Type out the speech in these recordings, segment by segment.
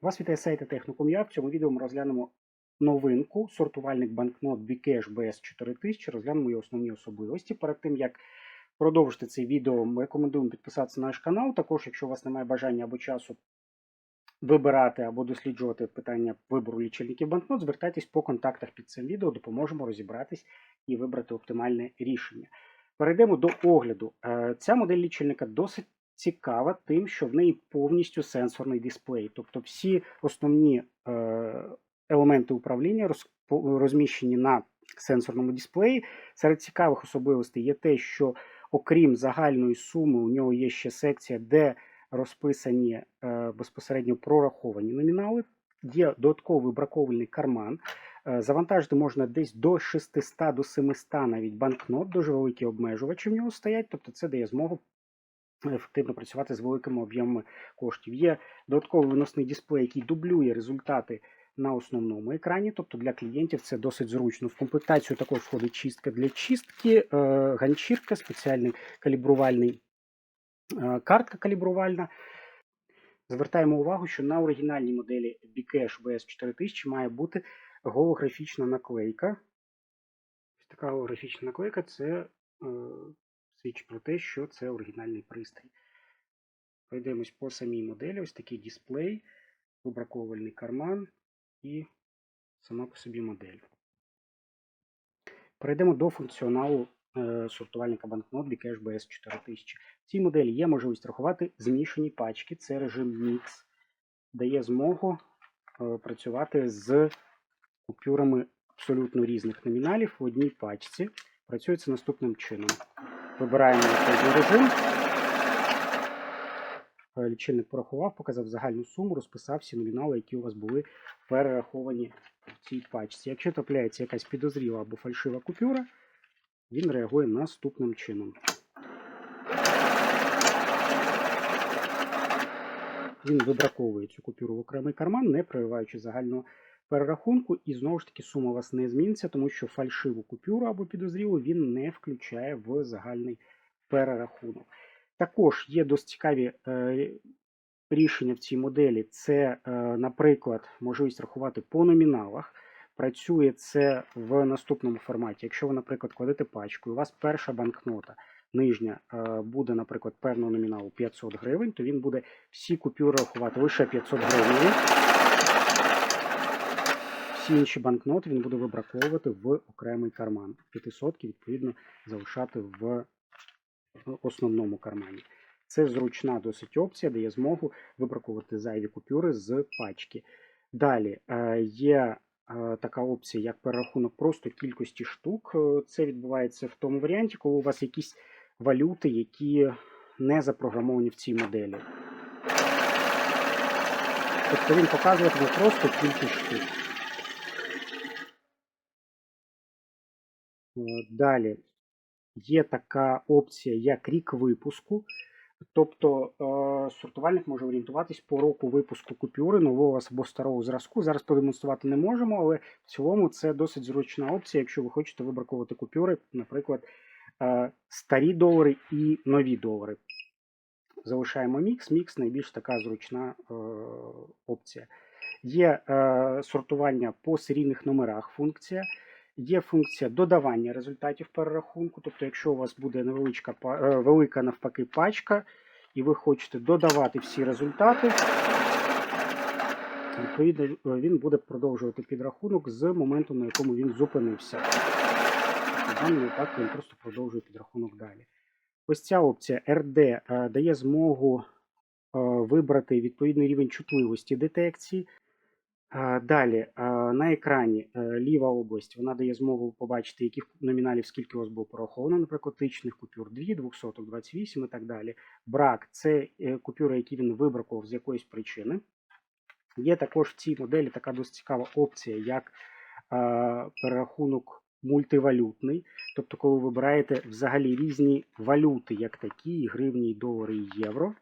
Вас вітає сайт Техноком.ua. В цьому відео ми розглянемо новинку, сортувальник банкнот Bcash BS 4000, розглянемо його основні особливості. Перед тим, як продовжити це відео, ми рекомендуємо підписатися на наш канал. Також, якщо у вас немає бажання або часу вибирати або досліджувати питання вибору лічильників банкнот, звертайтесь по контактах під цим відео, допоможемо розібратись і вибрати оптимальне рішення. Перейдемо до огляду. Е, Ця модель лічильника досить цікава тим, що в неї повністю сенсорний дисплей. Тобто всі основні е, елементи управління розміщені на сенсорному дисплеї. Серед цікавих особливостей є те, що окрім загальної суми, у нього є ще секція, де розписані е, безпосередньо прораховані номінали. Є додатковий браковальний карман. Е, Завантажити можна десь до 600 до 700 навіть банкнот, дуже великі обмежувачі в нього стоять, тобто це дає змогу ефективно працювати з великими об'ємами коштів. Є додатковий виносний дисплей, який дублює результати на основному екрані, тобто для клієнтів це досить зручно. В комплектацію також входить чистка для чистки, е, ганчірка, спеціальний калібрувальний е, картка калібрувальна. Звертаємо увагу, що на оригінальній моделі Bcash BS 4000 має бути голографічна наклейка. Така голографічна наклейка це е, свідчить про те, що це оригінальний пристрій. Пройдемось по самій моделі. Ось такий дисплей, вибраковувальний карман і сама по собі модель. Перейдемо до функціоналу е, сортувальника банкнот Bcash BS 4000. В цій моделі є можливість рахувати змішані пачки. Це режим Mix, дає змогу е, працювати з купюрами абсолютно різних номіналів в одній пачці. Працює це наступним чином. Вибираємо відповідний режим. Е, Лічильник порахував, показав загальну суму, розписав всі номінали, які у вас були перераховані в цій пачці. Якщо трапляється якась підозріла або фальшива купюра, він реагує наступним чином. Він вибраковує цю купюру в окремий карман, не прориваючи загального перерахунку, і знову ж таки сума у вас не зміниться, тому що фальшиву купюру або підозрілу він не включає в загальний перерахунок. Також є досить цікаві е, рішення в цій моделі. Це, е, наприклад, можливість рахувати по номіналах. Працює це в наступному форматі. Якщо ви, наприклад, кладете пачку, і у вас перша банкнота нижня е, буде, наприклад, певного номіналу 500 гривень, то він буде всі купюри рахувати лише 500 гривень. Всі інші банкноти він буде вибраковувати в окремий карман. 500 відповідно залишати в основному кармані. Це зручна досить опція, дає змогу вибраковувати зайві купюри з пачки. Далі е, є е, така опція, як перерахунок просто кількості штук. Е, Це відбувається в тому варіанті, коли у вас якісь валюти, які не запрограмовані в цій моделі. Тобто він показуватиме просто кількість штук. Далі є така опція, як рік випуску. Тобто е, сортувальник може орієнтуватись по року випуску купюри нового або старого зразку. Зараз продемонструвати не можемо, але в цілому це досить зручна опція, якщо ви хочете вибраковувати купюри, наприклад, е, старі долари і нові долари. Залишаємо мікс. Мікс найбільш така зручна е, опція. Є е, сортування по серійних номерах функція. Є функція додавання результатів перерахунку. Тобто, якщо у вас буде невеличка е, велика навпаки пачка, і ви хочете додавати всі результати, відповідно, е, він буде продовжувати підрахунок з моменту, на якому він зупинився. В даному випадку він просто продовжує підрахунок далі. Ось ця опція RD е, дає змогу вибрати відповідний рівень чутливості детекції. Далі на екрані е, ліва область вона дає змогу побачити, яких номіналів скільки у вас було пораховано, наприклад, тичних купюр 2, 200, 28 і так далі. Брак це е, купюри, які він вибракував з якоїсь причини. Є також в цій моделі така досить цікава опція, як перерахунок мультивалютний. Тобто, коли ви вибираєте взагалі різні валюти, як такі, гривні, долари, і євро,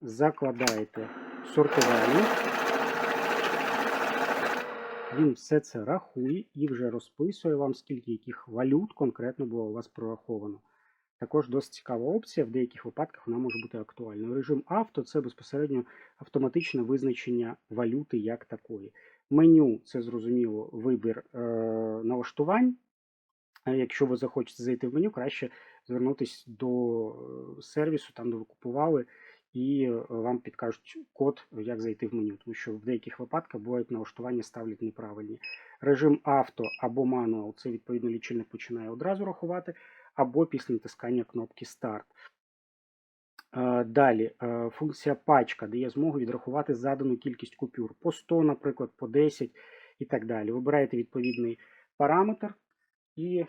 закладаєте сортувальник. Він все це рахує і вже розписує вам, скільки яких валют конкретно було у вас прораховано. Також досить цікава опція. В деяких випадках вона може бути актуальною. Режим авто це безпосередньо автоматичне визначення валюти як такої. Меню це зрозуміло вибір е, налаштувань. Е, Якщо ви захочете зайти в меню, краще звернутися до е, сервісу, там де ви купували, і е, вам підкажуть код, як зайти в меню, тому що в деяких випадках бувають налаштування ставлять неправильні. Режим авто або мануал це відповідно лічильник починає одразу рахувати, або після натискання кнопки Старт. Е, Далі е, функція пачка дає змогу відрахувати задану кількість купюр по 100, наприклад, по 10 і так далі. Вибираєте відповідний параметр, і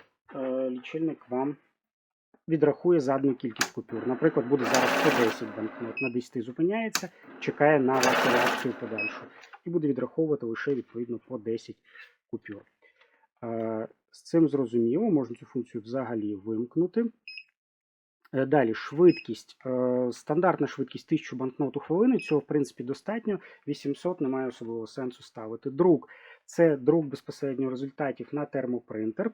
лічильник вам відрахує задану кількість купюр. Наприклад, буде зараз 110 банкнот, на 10 зупиняється, чекає на вашу реакцію подальшу. І буде відраховувати лише відповідно по 10 купюр. Е, З цим зрозуміло, можна цю функцію взагалі вимкнути. Е, Далі швидкість. Е, Стандартна швидкість 1000 банкнот у хвилину. Цього, в принципі, достатньо. 800 немає особливого сенсу ставити. Друк це друк безпосередньо результатів на термопринтер.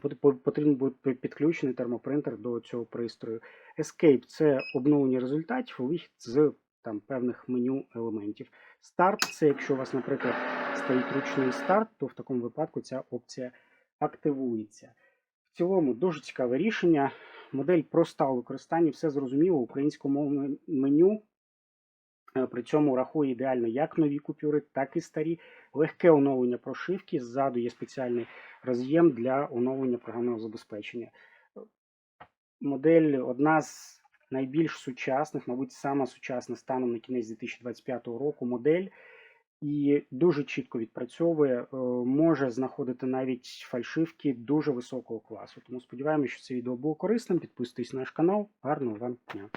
Пот- по- Потрібен буде підключений термопринтер до цього пристрою. Escape це обновлення результатів вихід з там, певних меню елементів. Старт це якщо у вас, наприклад, стоїть ручний старт, то в такому випадку ця опція активується. В цілому дуже цікаве рішення. Модель проста у використанні, все зрозуміло. Українськомовне меню при цьому рахує ідеально як нові купюри, так і старі. Легке оновлення прошивки. Ззаду є спеціальний роз'єм для оновлення програмного забезпечення. Модель одна з найбільш сучасних, мабуть, сама сучасна станом на кінець 2025 року модель. І дуже чітко відпрацьовує, е, може знаходити навіть фальшивки дуже високого класу. Тому сподіваємося, що це відео було корисним. Підписуйтесь на наш канал. Гарного вам дня!